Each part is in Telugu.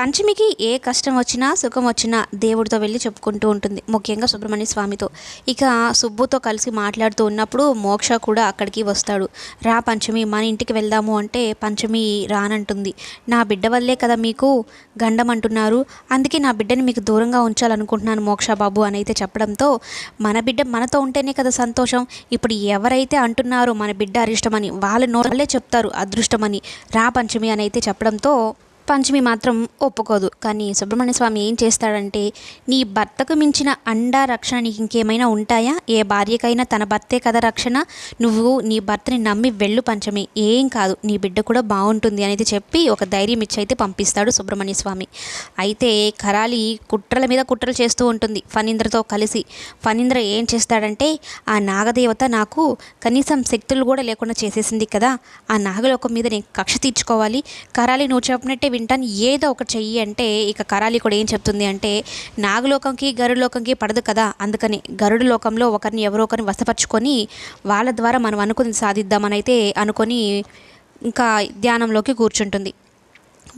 పంచమికి ఏ కష్టం వచ్చినా సుఖం వచ్చినా దేవుడితో వెళ్ళి చెప్పుకుంటూ ఉంటుంది. ముఖ్యంగా సుబ్రహ్మణ్య స్వామితో. ఇక సుబ్బుతో కలిసి మాట్లాడుతూ ఉన్నప్పుడు మోక్ష కూడా అక్కడికి వస్తాడు. రా పంచమి మన ఇంటికి వెళ్దాము అంటే పంచమి రానంటుంది. నా బిడ్డ వల్లే కదా మీకు గండం అంటున్నారు. అందుకే నా బిడ్డని మీకు దూరంగా ఉంచాలనుకుంటున్నాను మోక్ష బాబు అని అయితే చెప్పడంతో మన బిడ్డ మనతో ఉంటేనే కదా సంతోషం. ఇప్పుడు ఎవరైతే అంటున్నారో మన బిడ్డ అరిష్టమని వాళ్ళ నోళ్ళే చెప్తారు అదృష్టమని రా పంచమి అని అయితే చెప్పడంతో పంచమి మాత్రం ఒప్పుకోదు. కానీ సుబ్రహ్మణ్య స్వామి ఏం చేస్తాడంటే నీ భర్తకు మించిన అండ రక్షణ నీకు ఇంకేమైనా ఉంటాయా? ఏ భార్యకైనా తన భర్తే కదా రక్షణ? నువ్వు నీ భర్తని నమ్మి వెళ్ళు పంచమి. ఏం కాదు నీ బిడ్డ కూడా బాగుంటుంది అనేది చెప్పి ఒక ధైర్యం ఇచ్చి అయితే పంపిస్తాడు సుబ్రహ్మణ్య స్వామి. అయితే కరాలి కుట్రల మీద కుట్రలు చేస్తూ ఉంటుంది ఫణీంద్రతో కలిసి. ఫణీంద్ర ఏం చేస్తాడంటే ఆ నాగదేవత నాకు కనీసం శక్తులు కూడా లేకుండా చేసేసింది కదా ఆ నాగలోకం మీద నేను కక్ష తీర్చుకోవాలి. కరాలి నువ్వు చెప్పినట్టే వింటాను. ఏదో ఒకటి చెయ్యి అంటే ఇక కరాలి కూడా ఏం చెప్తుంది అంటే నాగలోకంకి గరుడులోకంకి పడదు కదా. అందుకని గరుడు లోకంలో ఒకరిని ఎవరో ఒకరిని వసపరుచుకొని వాళ్ళ ద్వారా మనం అనుకుని సాధిద్దామని అయితే అనుకొని ఇంకా ధ్యానంలోకి కూర్చుంటుంది.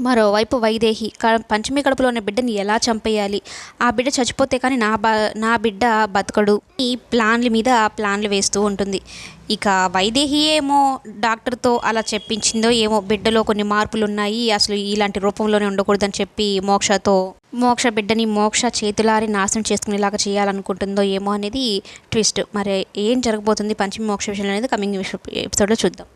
మరోవైపు వైదేహి పంచమి కడుపులో ఉన్న బిడ్డని ఎలా చంపేయాలి? ఆ బిడ్డ చచ్చిపోతే కానీ నా బ నా బిడ్డ బతకడు. ఈ ప్లాన్ల మీద ప్లాన్లు వేస్తూ ఉంటుంది. ఇక వైదేహి ఏమో డాక్టర్తో అలా చెప్పించిందో ఏమో బిడ్డలో కొన్ని మార్పులు ఉన్నాయి అసలు ఇలాంటి రూపంలోనే ఉండకూడదని చెప్పి మోక్షతో మోక్ష బిడ్డని మోక్ష చేతులారి నాశనం చేసుకునేలాగా చేయాలనుకుంటుందో ఏమో అనేది ట్విస్ట్. మరి ఏం జరగబోతుంది పంచమి మోక్ష విషయంలో అనేది కమింగ్ ఎపిసోడ్లో చూద్దాం.